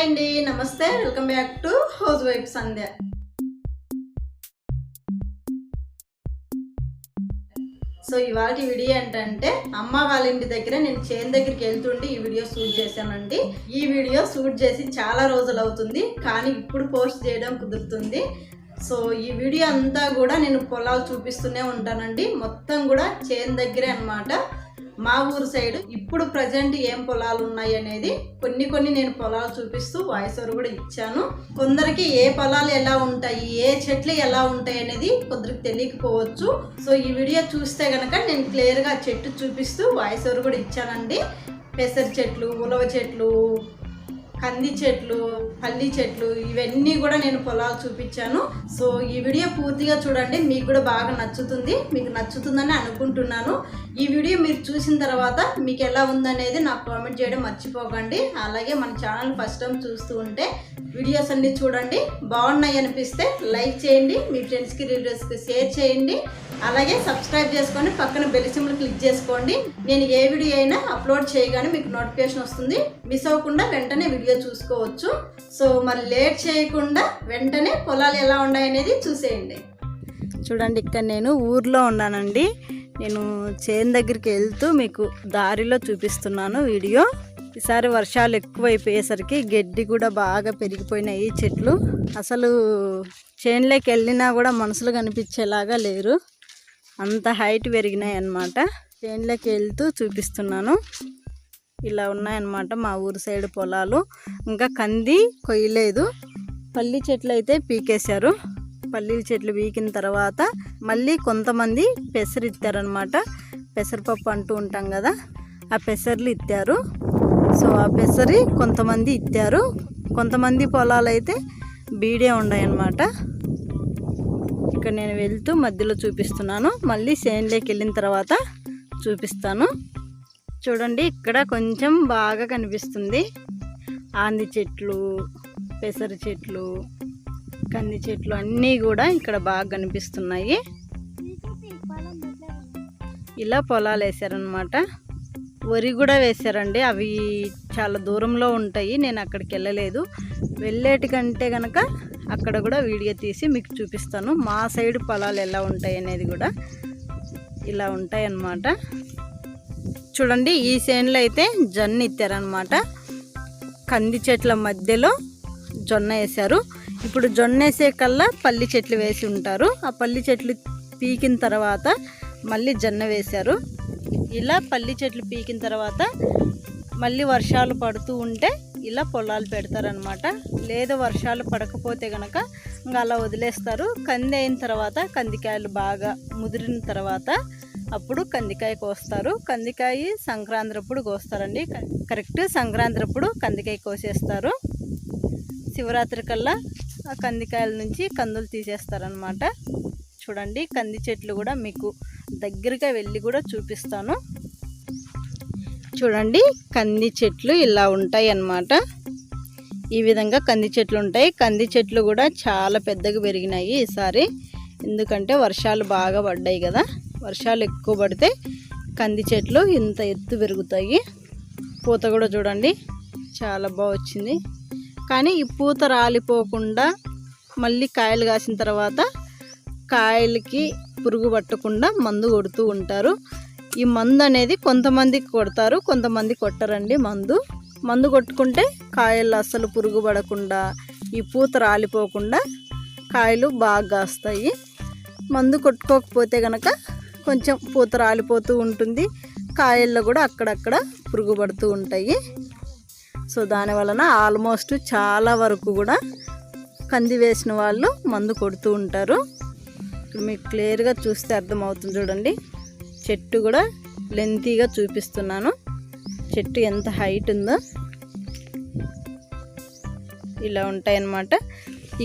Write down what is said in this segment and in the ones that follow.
Hi అండి నమస్తే welcome back to house wife Sandhya. So ఇవాళ వీడియో ఏంటంటే అమ్మ వాళ్ళ ఇంటి దగ్గర నేను చేను దగ్గరికి వెళ్తుండి ఈ వీడియో షూట్ చేశానండి. ఈ వీడియో షూట్ చేసి చాలా రోజులు అవుతుంది కానీ ఇప్పుడు పోస్ట్ చేయడం కుదురుతుంది. సో ఈ వీడియో అంతా కూడా నేను పొలాలు చూపిస్తూనే ఉంటానండి. మొత్తం కూడా చేను దగ్గరే అన్నమాట. మా ఊరు సైడ్ ఇప్పుడు ప్రజెంట్ ఏం పొలాలు ఉన్నాయి అనేది కొన్ని కొన్ని నేను పొలాలు చూపిస్తూ వాయిస్ ఓవర్ కూడా ఇచ్చాను. కొందరికి ఏ పొలాలు ఎలా ఉంటాయి ఏ చెట్లు ఎలా ఉంటాయి అనేది కొందరికి తెలియకపోవచ్చు. సో ఈ వీడియో చూస్తే కనుక నేను క్లియర్గా చెట్టు చూపిస్తూ వాయిస్ ఓవర్ కూడా ఇచ్చానండి. పెసర చెట్లు ఉలవ చెట్లు కంది చెట్లు పల్లి చెట్లు ఇవన్నీ కూడా నేను పొలాలు చూపించాను. సో ఈ వీడియో పూర్తిగా చూడండి. మీకు కూడా బాగా నచ్చుతుంది. మీకు నచ్చుతుందని అనుకుంటున్నాను. ఈ వీడియో మీరు చూసిన తర్వాత మీకు ఎలా ఉందనేది నాకు కామెంట్ చేయడం మర్చిపోకండి. అలాగే మన ఛానల్ ఫస్ట్ టైం చూస్తూ ఉంటే వీడియోస్ అన్ని చూడండి. బాగున్నాయి అనిపిస్తే లైక్ చేయండి. మీ ఫ్రెండ్స్కి రిలేటివ్స్కి షేర్ చేయండి. అలాగే సబ్స్క్రైబ్ చేసుకొని పక్కన బెల్ సింబల్ క్లిక్ చేసుకోండి. నేను ఏ వీడియో అయినా అప్లోడ్ చేయగానే మీకు నోటిఫికేషన్ వస్తుంది. మిస్ అవ్వకుండా వెంటనే వీడియో చూసుకోవచ్చు. సో మరి లేట్ చేయకుండా వెంటనే పొలాలు ఎలా ఉన్నాయనేది చూసేయండి. చూడండి ఇక్కడ నేను ఊర్లో ఉన్నానండి. నేను చేను దగ్గరికి వెళ్తూ మీకు దారిలో చూపిస్తున్నాను వీడియో. ఈసారి వర్షాలు ఎక్కువైపోయేసరికి గడ్డి కూడా బాగా పెరిగిపోయినాయి చెట్లు. అసలు చేనులోకి వెళ్ళినా కూడా మనుషులు కనిపించేలాగా లేరు. అంత హైట్ పెరిగినాయి అన్నమాట చేనులోకి వెళ్తూ చూపిస్తున్నాను. ఇలా ఉన్నాయన్నమాట మా ఊరు సైడ్ పొలాలు. ఇంకా కంది కొయ్యలేదు. పల్లి చెట్లు అయితే పీకేశారు. పల్లీల చెట్లు పీకిన తర్వాత మళ్ళీ కొంతమంది పెసరు ఇస్తారనమాట పెసరపప్పు అంటూ ఉంటాం కదా ఆ పెసర్లు ఇత్తారు. సో ఆ పెసరి కొంతమంది ఇత్తారు. కొంతమంది పొలాలు అయితే బీడే ఉన్నాయన్నమాట ఇక్కడ నేను వెళ్తూ మధ్యలో చూపిస్తున్నాను. మళ్ళీ సేన్లోకి వెళ్ళిన తర్వాత చూపిస్తాను. చూడండి ఇక్కడ కొంచెం బాగా కనిపిస్తుంది. ఆంది చెట్లు పెసర చెట్లు కంది చెట్లు అన్నీ కూడా ఇక్కడ బాగా కనిపిస్తున్నాయి. ఇలా పొలాలు వేసారనమాట వరి కూడా వేశారండి. అవి చాలా దూరంలో ఉంటాయి. నేను అక్కడికి వెళ్ళలేదు. వెళ్ళేటి కంటే కనుక అక్కడ కూడా వీడియో తీసి మీకు చూపిస్తాను. మా సైడ్ పొలాలు ఎలా ఉంటాయి అనేది కూడా ఇలా ఉంటాయి అన్నమాట చూడండి ఈ చేనులో అయితే జొన్న ఇచ్చారనమాట కంది చెట్ల మధ్యలో జొన్న వేశారు. ఇప్పుడు జొన్న వేసే కల్లా పల్లి చెట్లు వేసి ఉంటారు. ఆ పల్లి చెట్లు పీకిన తర్వాత మళ్ళీ జొన్న వేశారు. ఇలా పల్లి చెట్లు పీకిన తర్వాత మళ్ళీ వర్షాలు పడుతూ ఉంటే ఇలా పొలాలు పెడతారనమాట లేదు వర్షాలు పడకపోతే కనుక ఇంకా అలా వదిలేస్తారు. కంది అయిన తర్వాత కందికాయలు బాగా ముదిరిన తర్వాత అప్పుడు కందికాయ కోస్తారు. కందికాయ సంక్రాంతి అప్పుడు కోస్తారండి కరెక్ట్ సంక్రాంతి అప్పుడు కందికాయ కోసేస్తారు. శివరాత్రి కల్లా ఆ కందికాయల నుంచి కందులు తీసేస్తారనమాట చూడండి కంది చెట్లు కూడా మీకు దగ్గరగా వెళ్ళి కూడా చూపిస్తాను. చూడండి కంది చెట్లు ఇలా ఉంటాయి అన్నమాట ఈ విధంగా కంది చెట్లు ఉంటాయి. కంది చెట్లు కూడా చాలా పెద్దగా పెరిగినాయి ఈసారి. ఎందుకంటే వర్షాలు బాగా పడ్డాయి కదా. వర్షాలు ఎక్కువ పడితే కంది చెట్లు ఇంత ఎత్తు పెరుగుతాయి. పూత కూడా చూడండి చాలా బాగా వచ్చింది. కానీ ఈ పూత రాలిపోకుండా మళ్ళీ కాయలు కాసిన తర్వాత కాయలకి పురుగు పట్టకుండా మందు కొడుతూ ఉంటారు. ఈ మందు అనేది కొంతమందికి కొడతారు కొంతమంది కొట్టరండి మందు. మందు కొట్టుకుంటే కాయలు అస్సలు పురుగు పడకుండా ఈ పూత రాలిపోకుండా కాయలు బాగా కాస్తాయి. మందు కొట్టుకోకపోతే కనుక కొంచెం పూత రాలిపోతూ ఉంటుంది. కాయల్లో కూడా అక్కడక్కడ పురుగు పడుతూ ఉంటాయి. సో దాని వలన ఆల్మోస్ట్ చాలా వరకు కూడా కంది వేసిన వాళ్ళు మందు కొడుతూ ఉంటారు. మీకు క్లియర్గా చూస్తే అర్థమవుతుంది చూడండి. చెట్టు కూడా లెంతీగా చూపిస్తున్నాను. చెట్టు ఎంత హైట్ ఉందో ఇలా ఉంటాయన్నమాట.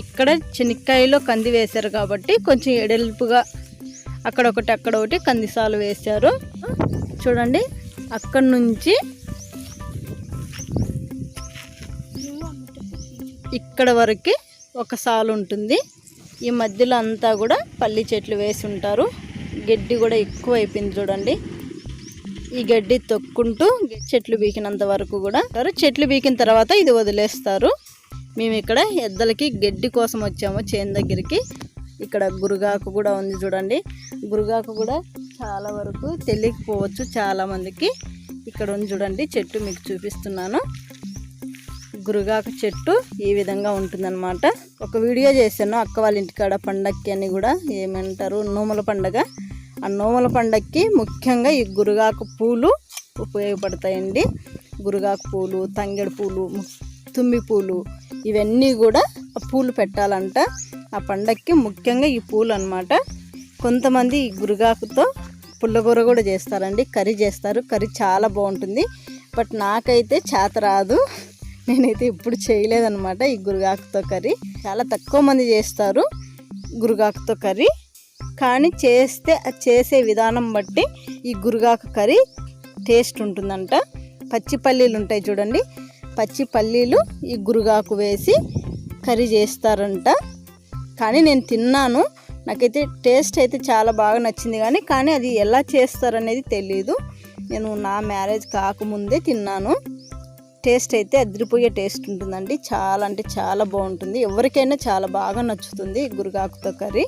ఇక్కడ చెనిక్కాయలో కంది వేశారు కాబట్టి కొంచెం ఎడల్పుగా అక్కడ ఒకటి అక్కడ ఒకటి కందిసాలు వేశారు. చూడండి అక్కడి నుంచి ఇక్కడ వరకు ఒక సాలు ఉంటుంది. ఈ మధ్యలో అంతా కూడా పల్లి చెట్లు వేసి ఉంటారు. గడ్డి కూడా ఎక్కువ అయిపోయింది చూడండి. ఈ గడ్డి తొక్కుంటూ చెట్లు బీకినంత వరకు కూడా చెట్లు బీకిన తర్వాత ఇది వదిలేస్తారు. మేము ఇక్కడ ఎద్దలకి గడ్డి కోసం వచ్చాము చేను దగ్గరికి. ఇక్కడ గురుగాకు కూడా ఉంది చూడండి. గురుగాకు కూడా చాలా వరకు తెలియకపోవచ్చు చాలామందికి. ఇక్కడ ఉంది చూడండి చెట్టు మీకు చూపిస్తున్నాను. గురుగాకు చెట్టు ఈ విధంగా ఉంటుందన్నమాట. ఒక వీడియో చేశాను అక్క వాళ్ళ ఇంటికాడ పండక్కి అని కూడా ఏమంటారు నూముల పండగ. ఆ నోముల పండక్కి ముఖ్యంగా ఈ గురుగాకు పూలు ఉపయోగపడతాయండి. గురుగాకు పూలు తంగెడు పూలు తుమ్మి పూలు ఇవన్నీ కూడా ఆ పూలు పెట్టాలంట. ఆ పండక్కి ముఖ్యంగా ఈ పూలు అన్నమాట. కొంతమంది ఈ గురుగాకుతో పుల్లగూర కూడా చేస్తారండి. కర్రీ చేస్తారు. కర్రీ చాలా బాగుంటుంది. బట్ నాకైతే చేత రాదు. నేనైతే ఇప్పుడు చేయలేదన్నమాట ఈ గురుగాకుతో కర్రీ. చాలా తక్కువ మంది చేస్తారు గురుగాకుతో కర్రీ. కానీ చేస్తే చేసే విధానం బట్టి ఈ గురుగాకు కర్రీ టేస్ట్ ఉంటుందంట. పచ్చి పల్లీలు ఉంటాయి చూడండి. పచ్చి పల్లీలు ఈ గురుగాకు వేసి కర్రీ చేస్తారంట. కానీ నేను తిన్నాను. నాకైతే టేస్ట్ అయితే చాలా బాగా నచ్చింది కానీ కానీ అది ఎలా చేస్తారనేది తెలియదు నేను నా మ్యారేజ్ కాకముందే తిన్నాను. టేస్ట్ అయితే అదిరిపోయే టేస్ట్ ఉంటుందండి. చాలా అంటే చాలా బాగుంటుంది. ఎవరికైనా చాలా బాగా నచ్చుతుంది గురుగాకుతో కర్రీ.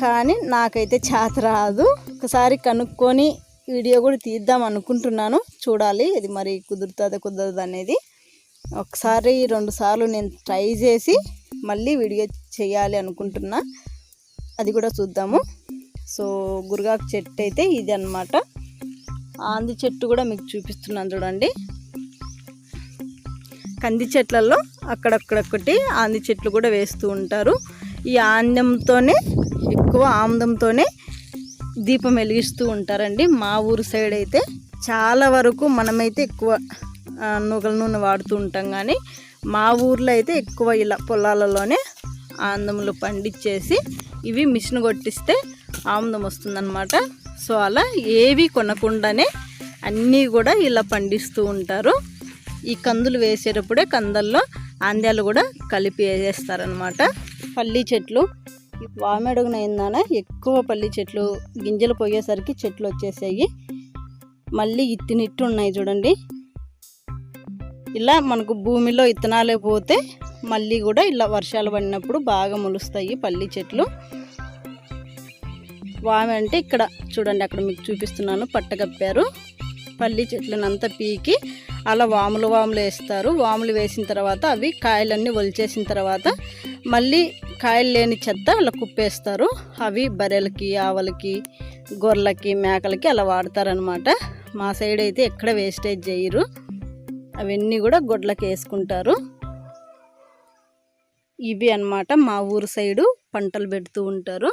కానీ నాకైతే చేత రాదు. ఒకసారి కనుక్కొని వీడియో కూడా తీద్దాం అనుకుంటున్నాను. చూడాలి ఇది మరి కుదురుతుంది కుదరదు అనేది. ఒకసారి రెండు సార్లు నేను ట్రై చేసి మళ్ళీ వీడియో చేయాలి అనుకుంటున్నా. అది కూడా చూద్దాము. సో గురుగాకు చెట్టు అయితే ఇది అనమాట ఆంది చెట్టు కూడా మీకు చూపిస్తున్నాను చూడండి. కంది చెట్లలో అక్కడక్కడొక్కటి ఆంది చెట్లు కూడా వేస్తూ ఉంటారు. ఈ ఆంద్యంతోనే ఎక్కువ ఆముదంతోనే దీపం వెలిగిస్తూ ఉంటారండి. మా ఊరు సైడ్ అయితే చాలా వరకు మనమైతే ఎక్కువ ఆ, నుగల నూనె వాడుతూ ఉంటాం కానీ మా ఊర్లో అయితే ఎక్కువ ఇలా పొలాలలోనే ఆముదములు పండించేసి ఇవి మిషన్ కొట్టిస్తే ఆముదం వస్తుందన్నమాట. సో అలా ఏవి కొనకుండానే అన్నీ కూడా ఇలా పండిస్తూ ఉంటారు. ఈ కందులు వేసేటప్పుడే కందల్లో ఆంద్యాలు కూడా కలిపి వేసేస్తారనమాట పల్లీ చెట్లు వామెడుగున ఏందాన? ఎక్కువ పల్లి చెట్లు గింజలు పోయేసరికి చెట్లు వచ్చేసాయి. మళ్ళీ ఇత్తినిట్టు ఉన్నాయి చూడండి. ఇలా మనకు భూమిలో ఇత్తనాలే పోతే మళ్ళీ కూడా ఇలా వర్షాలు పడినప్పుడు బాగా మొలుస్తాయి పల్లి చెట్లు. వామె అంటే ఇక్కడ చూడండి అక్కడ మీకు చూపిస్తున్నాను పట్టగప్పారు. పల్లి చెట్లనంతా పీకి అలా వాములు వాములు వేస్తారు. వాములు వేసిన తర్వాత అవి కాయలన్నీ ఒలిచేసిన తర్వాత మళ్ళీ కాయలు లేని చెత్త అలా కుప్పేస్తారు. అవి బర్రెలకి ఆవులకి గొర్రెలకి మేకలకి అలా వాడతారనమాట మా సైడ్ అయితే ఎక్కడ వేస్టేజ్ చేయరు. అవన్నీ కూడా గొడ్లకి వేసుకుంటారు. ఇవి అన్నమాట మా ఊరు సైడు పంటలు పెడుతూ ఉంటారు.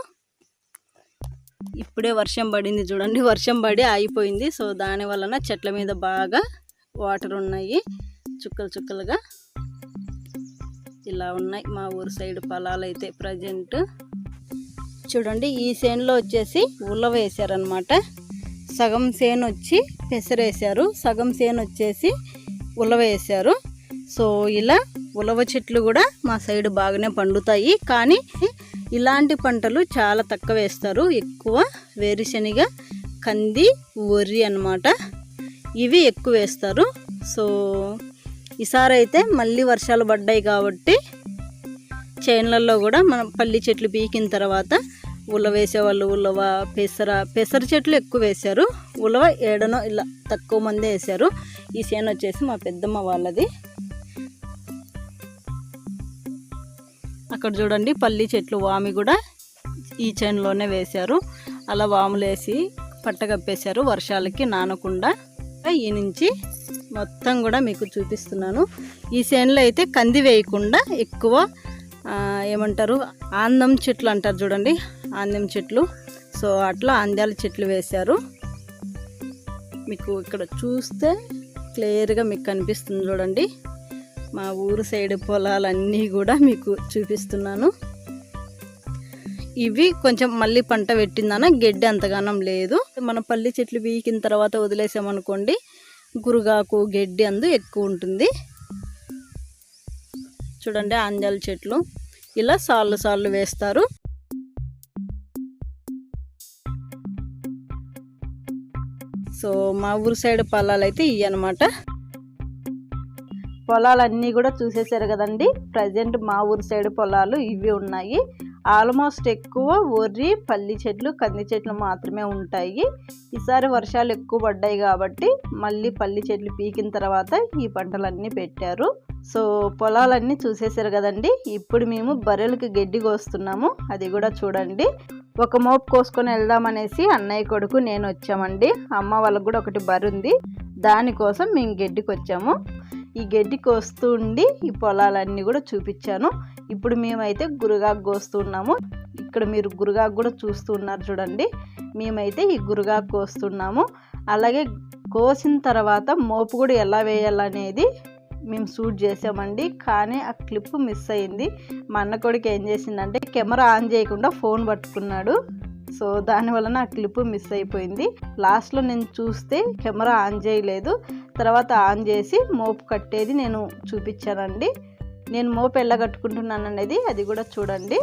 ఇప్పుడే వర్షం పడింది చూడండి. వర్షం పడి ఆగిపోయింది. సో దాని వలన చెట్ల మీద బాగా వాటర్ ఉన్నాయి. చుక్కలు చుక్కలుగా ఇలా ఉన్నాయి. మా ఊరు సైడ్ పొలాలు అయితే ప్రజెంట్. చూడండి ఈ చేనులో వచ్చేసి ఉల్ల వేసారనమాట సగం చేను వచ్చి పెసరేసారు సగం చేను వచ్చేసి ఉలవ వేసారు సో ఇలా ఉలవ చెట్లు కూడా మా సైడ్ బాగానే పండుతాయి. కానీ ఇలాంటి పంటలు చాలా తక్కువ వేస్తారు. ఎక్కువ వేరుశనగ కంది వరి అన్నమాట. ఇవి ఎక్కువ వేస్తారు. సో ఈసారి అయితే మళ్ళీ వర్షాలు పడ్డాయి కాబట్టి చేనులలో కూడా మనం పల్లి చెట్లు పీకిన తర్వాత ఉలవ వేసేవాళ్ళు ఉలవ పెసర పెసర చెట్లు ఎక్కువ వేశారు. ఉలవ ఏడనో ఇలా తక్కువ మంది వేశారు. ఈ చేను వచ్చేసి మా పెద్దమ్మ వాళ్ళది. అక్కడ చూడండి పల్లి చెట్లు వామి కూడా ఈ చేనులోనే వేశారు. అలా వాములు వేసి పట్టగప్పేశారు వర్షాలకి నానకుండా. ఈ నుంచి మొత్తం కూడా మీకు చూపిస్తున్నాను. ఈ చేనులో అయితే కంది వేయకుండా ఎక్కువ ఏమంటారు ఆందం చెట్లు అంటారు చూడండి ఆందం చెట్లు. సో అట్లా ఆంద్యాల చెట్లు వేశారు. మీకు ఇక్కడ చూస్తే క్లియర్గా మీకు కనిపిస్తుంది చూడండి. మా ఊరు సైడ్ పొలాలన్నీ కూడా మీకు చూపిస్తున్నాను. ఇవి కొంచెం మళ్ళీ పంట పెట్టిందన గడ్డి అంతగానం లేదు. మన పల్లి చెట్లు వీకిన తర్వాత వదిలేసామనుకోండి గురుగాకు గడ్డి అందు ఎక్కువ ఉంటుంది. చూడండి ఆంజాల చెట్లు ఇలా సాళ్ళు సాళ్ళు వేస్తారు. సో మా ఊరు సైడ్ పొలాలు అయితే ఇవి అనమాట పొలాలన్నీ కూడా చూసేసారు కదండి. ప్రజెంట్ మా ఊరు సైడ్ పొలాలు ఇవి ఉన్నాయి. ఆల్మోస్ట్ ఎక్కువ వరి పల్లి చెట్లు కంది చెట్లు మాత్రమే ఉంటాయి. ఈసారి వర్షాలు ఎక్కువ పడ్డాయి కాబట్టి మళ్ళీ పల్లి చెట్లు పీకిన తర్వాత ఈ పంటలన్నీ పెట్టారు. సో పొలాలన్నీ చూసేసారు కదండి. ఇప్పుడు మేము బర్రెలకి గడ్డి కోస్తున్నాము. అది కూడా చూడండి. ఒక మోపు కోసుకొని వెళ్దామనేసి అన్నయ్య కొడుకు నేను వచ్చామండి. అమ్మ వాళ్ళకు కూడా ఒకటి బరుంది ఉంది. దానికోసం మేము గడ్డికి వచ్చాము ఈ గడ్డి కోస్తూ ఉండి ఈ పొలాలన్నీ కూడా చూపించాను. ఇప్పుడు మేమైతే గురుగాకు కోస్తున్నాము ఇక్కడ మీరు గురుగాకు కూడా చూస్తూ ఉన్నారు చూడండి. మేమైతే ఈ గురుగాకు కోస్తున్నాము అలాగే కోసిన తర్వాత మోపు కూడా ఎలా వేయాలనేది మేము షూట్ చేసామండి. కానీ ఆ క్లిప్ మిస్ అయింది. మా అన్న కొడుకు ఏం చేసిందంటే కెమెరా ఆన్ చేయకుండా ఫోన్ పట్టుకున్నాడు. సో దానివల్ల నా క్లిప్ మిస్ అయిపోయింది. లాస్ట్లో నేను చూస్తే కెమెరా ఆన్ చేయలేదు. తర్వాత ఆన్ చేసి మోపు కట్టేది నేను చూపించానండి. నేను మోపు ఎలా కట్టుకుంటున్నాను అనేది అది కూడా చూడండి.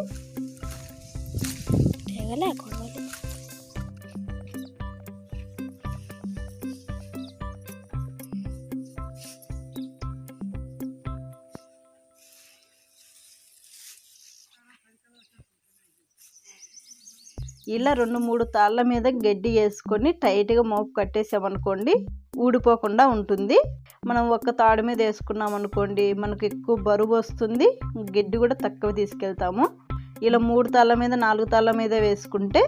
ఇలా రెండు మూడు తాళ్ళ మీద గడ్డి వేసుకొని టైట్గా మోపు కట్టేసామనుకోండి ఊడిపోకుండా ఉంటుంది. మనం ఒక్క తాడు మీద వేసుకున్నాం అనుకోండి మనకు ఎక్కువ బరువు వస్తుంది. గడ్డి కూడా తక్కువ తీసుకెళ్తాము. ఇలా మూడు తాళ్ళ మీద నాలుగు తాళ్ళ మీద వేసుకుంటే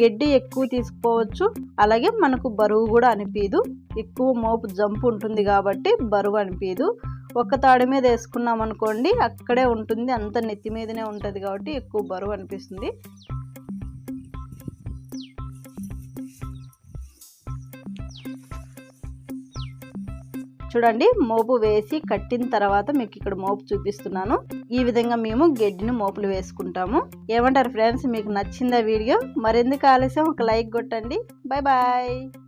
గడ్డి ఎక్కువ తీసుకుపోవచ్చు అలాగే మనకు బరువు కూడా అనిపించదు ఎక్కువ మోపు జంపు ఉంటుంది కాబట్టి బరువు అనిపించదు ఒక్క తాడు మీద వేసుకున్నాం అనుకోండి అక్కడే ఉంటుంది. అంత నెత్తి మీదనే ఉంటుంది కాబట్టి ఎక్కువ బరువు అనిపిస్తుంది. చూడండి మోపు వేసి కట్టిన తర్వాత మీకు ఇక్కడ మోపు చూపిస్తున్నాను. ఈ విధంగా మేము గడ్డిని మోపులు వేసుకుంటాము. ఏమంటారు ఫ్రెండ్స్? మీకు నచ్చిందా వీడియో? మరెందుకు ఆలస్యం? ఒక లైక్ కొట్టండి. Bye bye.